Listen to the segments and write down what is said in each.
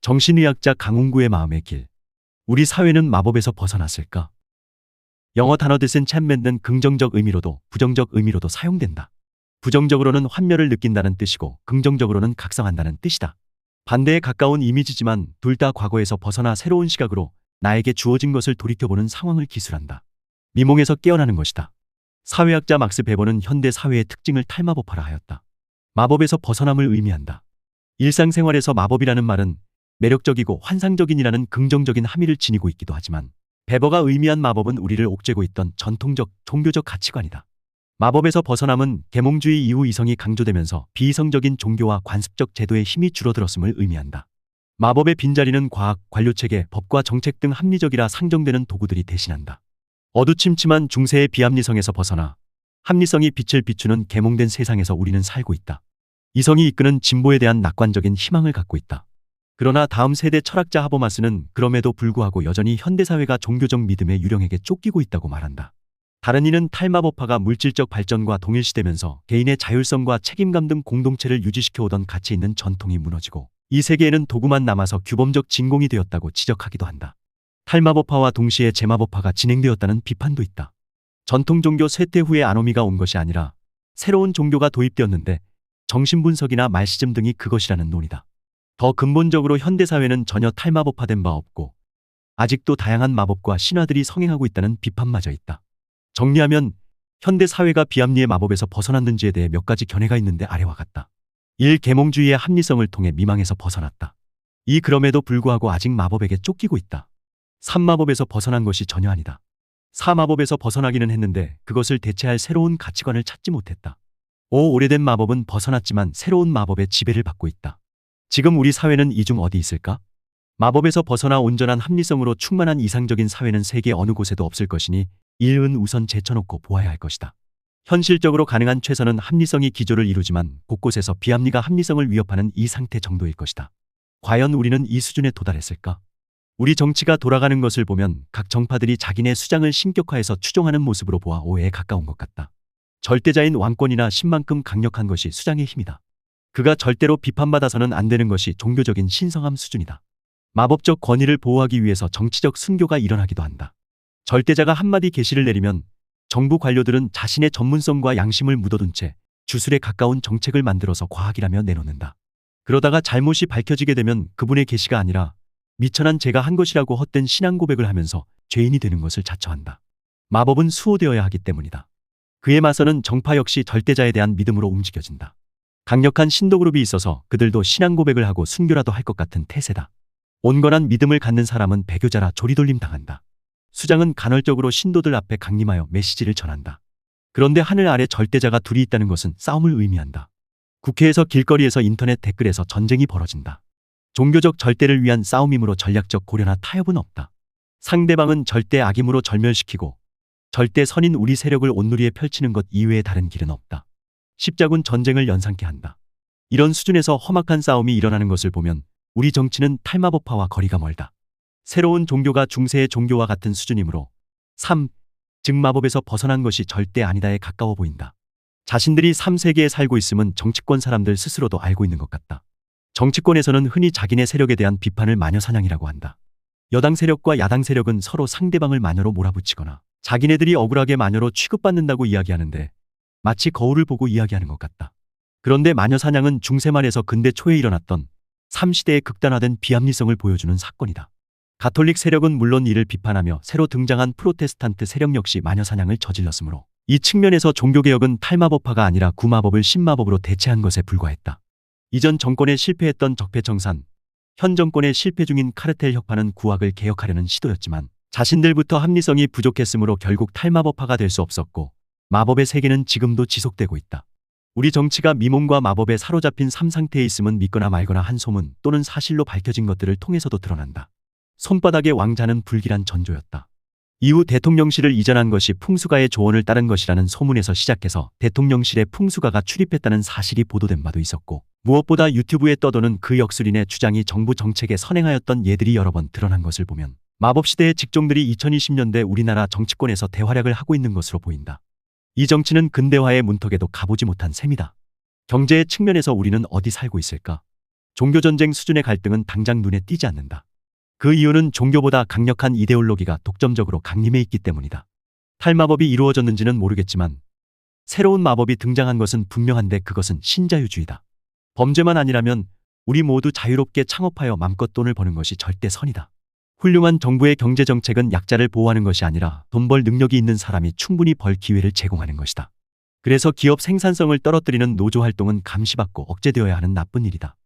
정신의학자 강훈구의 마음의 길. 우리 사회는 마법에서 벗어났을까? 영어 단어 뜻은 챔맨은 긍정적 의미로도 부정적 의미로도 사용된다. 부정적으로는 환멸을 느낀다는 뜻이고 긍정적으로는 각성한다는 뜻이다. 반대에 가까운 이미지지만 둘 다 과거에서 벗어나 새로운 시각으로 나에게 주어진 것을 돌이켜보는 상황을 기술한다. 미몽에서 깨어나는 것이다. 사회학자 막스 베버는 현대 사회의 특징을 탈마법화라 하였다. 마법에서 벗어남을 의미한다. 일상생활에서 마법이라는 말은 매력적이고 환상적인이라는 긍정적인 함의를 지니고 있기도 하지만 베버가 의미한 마법은 우리를 옥죄고 있던 전통적 종교적 가치관이다. 마법에서 벗어남은 계몽주의 이후 이성이 강조되면서 비이성적인 종교와 관습적 제도의 힘이 줄어들었음을 의미한다. 마법의 빈자리는 과학, 관료체계, 법과 정책 등 합리적이라 상정되는 도구들이 대신한다. 어두침침한 중세의 비합리성에서 벗어나 합리성이 빛을 비추는 계몽된 세상에서 우리는 살고 있다. 이성이 이끄는 진보에 대한 낙관적인 희망을 갖고 있다. 그러나 다음 세대 철학자 하버마스는 그럼에도 불구하고 여전히 현대사회가 종교적 믿음의 유령에게 쫓기고 있다고 말한다. 다른 이는 탈마법화가 물질적 발전과 동일시되면서 개인의 자율성과 책임감 등 공동체를 유지시켜오던 가치 있는 전통이 무너지고 이 세계에는 도구만 남아서 규범적 진공이 되었다고 지적하기도 한다. 탈마법화와 동시에 제마법화가 진행되었다는 비판도 있다. 전통 종교 쇠퇴 후에 아노미가 온 것이 아니라 새로운 종교가 도입되었는데 정신분석이나 말시즘 등이 그것이라는 논이다. 더 근본적으로 현대사회는 전혀 탈마법화된 바 없고 아직도 다양한 마법과 신화들이 성행하고 있다는 비판마저 있다. 정리하면 현대 사회가 비합리의 마법에서 벗어났는지에 대해 몇 가지 견해가 있는데 아래와 같다. 1. 계몽주의의 합리성을 통해 미망에서 벗어났다. 2. 그럼에도 불구하고 아직 마법에게 쫓기고 있다. 3. 마법에서 벗어난 것이 전혀 아니다. 4. 마법에서 벗어나기는 했는데 그것을 대체할 새로운 가치관을 찾지 못했다. 5. 오래된 마법은 벗어났지만 새로운 마법의 지배를 받고 있다. 지금 우리 사회는 이 중 어디 있을까? 마법에서 벗어나 온전한 합리성으로 충만한 이상적인 사회는 세계 어느 곳에도 없을 것이니 일은 우선 제쳐놓고 보아야 할 것이다. 현실적으로 가능한 최선은 합리성이 기조를 이루지만 곳곳에서 비합리가 합리성을 위협하는 이 상태 정도일 것이다. 과연 우리는 이 수준에 도달했을까? 우리 정치가 돌아가는 것을 보면 각 정파들이 자기네 수장을 신격화해서 추종하는 모습으로 보아 오해에 가까운 것 같다. 절대자인 왕권이나 신만큼 강력한 것이 수장의 힘이다. 그가 절대로 비판받아서는 안 되는 것이 종교적인 신성함 수준이다. 마법적 권위를 보호하기 위해서 정치적 순교가 일어나기도 한다. 절대자가 한마디 계시를 내리면 정부 관료들은 자신의 전문성과 양심을 묻어둔 채 주술에 가까운 정책을 만들어서 과학이라며 내놓는다. 그러다가 잘못이 밝혀지게 되면 그분의 계시가 아니라 미천한 제가 한 것이라고 헛된 신앙 고백을 하면서 죄인이 되는 것을 자처한다. 마법은 수호되어야 하기 때문이다. 그에 맞서는 정파 역시 절대자에 대한 믿음으로 움직여진다. 강력한 신도 그룹이 있어서 그들도 신앙 고백을 하고 순교라도 할 것 같은 태세다. 온건한 믿음을 갖는 사람은 배교자라 조리돌림 당한다. 수장은 간헐적으로 신도들 앞에 강림하여 메시지를 전한다. 그런데 하늘 아래 절대자가 둘이 있다는 것은 싸움을 의미한다. 국회에서 길거리에서 인터넷 댓글에서 전쟁이 벌어진다. 종교적 절대를 위한 싸움이므로 전략적 고려나 타협은 없다. 상대방은 절대 악임으로 절멸시키고 절대 선인 우리 세력을 온누리에 펼치는 것 이외에 다른 길은 없다. 십자군 전쟁을 연상케 한다. 이런 수준에서 험악한 싸움이 일어나는 것을 보면 우리 정치는 탈마법화와 거리가 멀다. 새로운 종교가 중세의 종교와 같은 수준이므로 3. 즉 마법에서 벗어난 것이 절대 아니다에 가까워 보인다. 자신들이 3세계에 살고 있음은 정치권 사람들 스스로도 알고 있는 것 같다. 정치권에서는 흔히 자기네 세력에 대한 비판을 마녀사냥이라고 한다. 여당 세력과 야당 세력은 서로 상대방을 마녀로 몰아붙이거나 자기네들이 억울하게 마녀로 취급받는다고 이야기하는데 마치 거울을 보고 이야기하는 것 같다. 그런데 마녀 사냥은 중세 말에서 근대 초에 일어났던 3시대의 극단화된 비합리성을 보여주는 사건이다. 가톨릭 세력은 물론 이를 비판하며 새로 등장한 프로테스탄트 세력 역시 마녀 사냥을 저질렀으므로 이 측면에서 종교개혁은 탈마법화가 아니라 구마법을 신마법으로 대체한 것에 불과했다. 이전 정권에 실패했던 적폐청산, 현 정권에 실패 중인 카르텔 혁파는 구학을 개혁하려는 시도였지만 자신들부터 합리성이 부족했으므로 결국 탈마법화가 될 수 없었고 마법의 세계는 지금도 지속되고 있다. 우리 정치가 미몽과 마법에 사로잡힌 삼 상태에 있음은 믿거나 말거나 한 소문 또는 사실로 밝혀진 것들을 통해서도 드러난다. 손바닥의 왕자는 불길한 전조였다. 이후 대통령실을 이전한 것이 풍수가의 조언을 따른 것이라는 소문에서 시작해서 대통령실에 풍수가가 출입했다는 사실이 보도된 바도 있었고 무엇보다 유튜브에 떠도는 그 역술인의 주장이 정부 정책에 선행하였던 예들이 여러 번 드러난 것을 보면 마법시대의 직종들이 2020년대 우리나라 정치권에서 대활약을 하고 있는 것으로 보인다. 이 정치는 근대화의 문턱에도 가보지 못한 셈이다. 경제의 측면에서 우리는 어디 살고 있을까? 종교전쟁 수준의 갈등은 당장 눈에 띄지 않는다. 그 이유는 종교보다 강력한 이데올로기가 독점적으로 강림해 있기 때문이다. 탈마법이 이루어졌는지는 모르겠지만 새로운 마법이 등장한 것은 분명한데 그것은 신자유주의다. 범죄만 아니라면 우리 모두 자유롭게 창업하여 맘껏 돈을 버는 것이 절대 선이다. 훌륭한 정부의 경제 정책은 약자를 보호하는 것이 아니라 돈 벌 능력이 있는 사람이 충분히 벌 기회를 제공하는 것이다. 그래서 기업 생산성을 떨어뜨리는 노조 활동은 감시받고 억제되어야 하는 나쁜 일이다.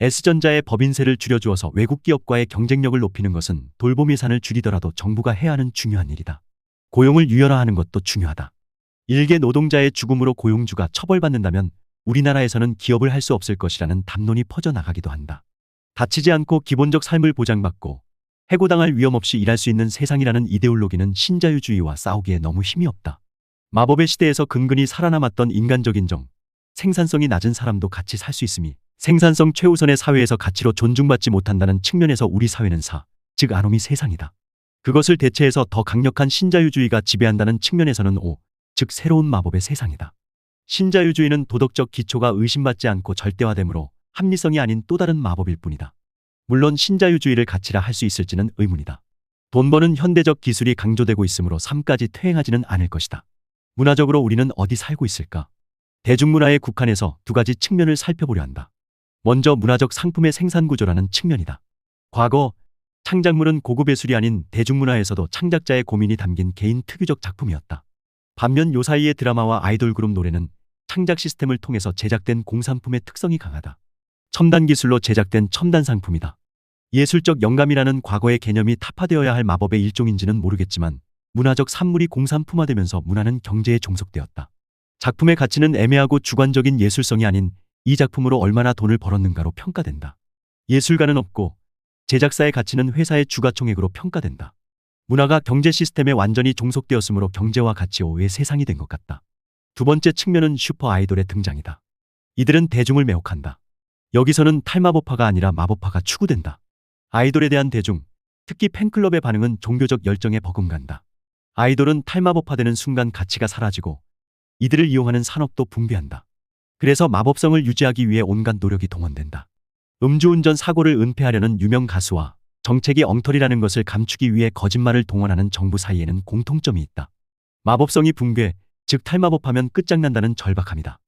S전자의 법인세를 줄여주어서 외국 기업과의 경쟁력을 높이는 것은 돌봄 예산을 줄이더라도 정부가 해야 하는 중요한 일이다. 고용을 유연화하는 것도 중요하다. 일개 노동자의 죽음으로 고용주가 처벌받는다면 우리나라에서는 기업을 할 수 없을 것이라는 담론이 퍼져나가기도 한다. 다치지 않고 기본적 삶을 보장받고 해고당할 위험 없이 일할 수 있는 세상이라는 이데올로기는 신자유주의와 싸우기에 너무 힘이 없다. 마법의 시대에서 근근히 살아남았던 인간적인 정, 생산성이 낮은 사람도 같이 살 수 있음이 생산성 최우선의 사회에서 가치로 존중받지 못한다는 측면에서 우리 사회는 사, 즉 아노미 세상이다. 그것을 대체해서 더 강력한 신자유주의가 지배한다는 측면에서는 오, 즉 새로운 마법의 세상이다. 신자유주의는 도덕적 기초가 의심받지 않고 절대화되므로 합리성이 아닌 또 다른 마법일 뿐이다. 물론 신자유주의를 가치라 할 수 있을지는 의문이다. 돈 버는 현대적 기술이 강조되고 있으므로 삶까지 퇴행하지는 않을 것이다. 문화적으로 우리는 어디 살고 있을까? 대중문화의 국한에서 두 가지 측면을 살펴보려 한다. 먼저 문화적 상품의 생산 구조라는 측면이다. 과거 창작물은 고급 예술이 아닌 대중문화에서도 창작자의 고민이 담긴 개인 특유적 작품이었다. 반면 요 사이의 드라마와 아이돌 그룹 노래는 창작 시스템을 통해서 제작된 공산품의 특성이 강하다. 첨단 기술로 제작된 첨단 상품이다. 예술적 영감이라는 과거의 개념이 타파되어야 할 마법의 일종인지는 모르겠지만 문화적 산물이 공산품화되면서 문화는 경제에 종속되었다. 작품의 가치는 애매하고 주관적인 예술성이 아닌 이 작품으로 얼마나 돈을 벌었는가로 평가된다. 예술가는 없고 제작사의 가치는 회사의 주가총액으로 평가된다. 문화가 경제 시스템에 완전히 종속되었으므로 경제와 가치 오의 세상이 된 것 같다. 두 번째 측면은 슈퍼 아이돌의 등장이다. 이들은 대중을 매혹한다. 여기서는 탈마법화가 아니라 마법화가 추구된다. 아이돌에 대한 대중, 특히 팬클럽의 반응은 종교적 열정에 버금간다. 아이돌은 탈마법화되는 순간 가치가 사라지고 이들을 이용하는 산업도 붕괴한다. 그래서 마법성을 유지하기 위해 온갖 노력이 동원된다. 음주운전 사고를 은폐하려는 유명 가수와 정책이 엉터리라는 것을 감추기 위해 거짓말을 동원하는 정부 사이에는 공통점이 있다. 마법성이 붕괴, 즉 탈마법하면 끝장난다는 절박함이다.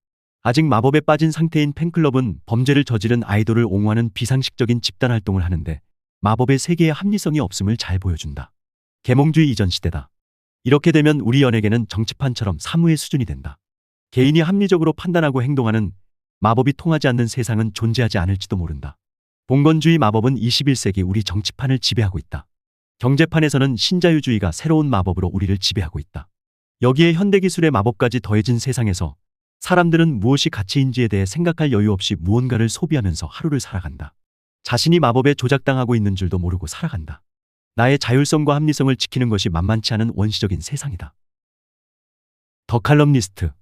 아직 마법에 빠진 상태인 팬클럽은 범죄를 저지른 아이돌을 옹호하는 비상식적인 집단 활동을 하는데 마법의 세계의 합리성이 없음을 잘 보여준다. 계몽주의 이전 시대다. 이렇게 되면 우리 연예계는 정치판처럼 사무의 수준이 된다. 개인이 합리적으로 판단하고 행동하는 마법이 통하지 않는 세상은 존재하지 않을지도 모른다. 봉건주의 마법은 21세기 우리 정치판을 지배하고 있다. 경제판에서는 신자유주의가 새로운 마법으로 우리를 지배하고 있다. 여기에 현대기술의 마법까지 더해진 세상에서 사람들은 무엇이 가치인지에 대해 생각할 여유 없이 무언가를 소비하면서 하루를 살아간다. 자신이 마법에 조작당하고 있는 줄도 모르고 살아간다. 나의 자율성과 합리성을 지키는 것이 만만치 않은 원시적인 세상이다. 더 칼럼니스트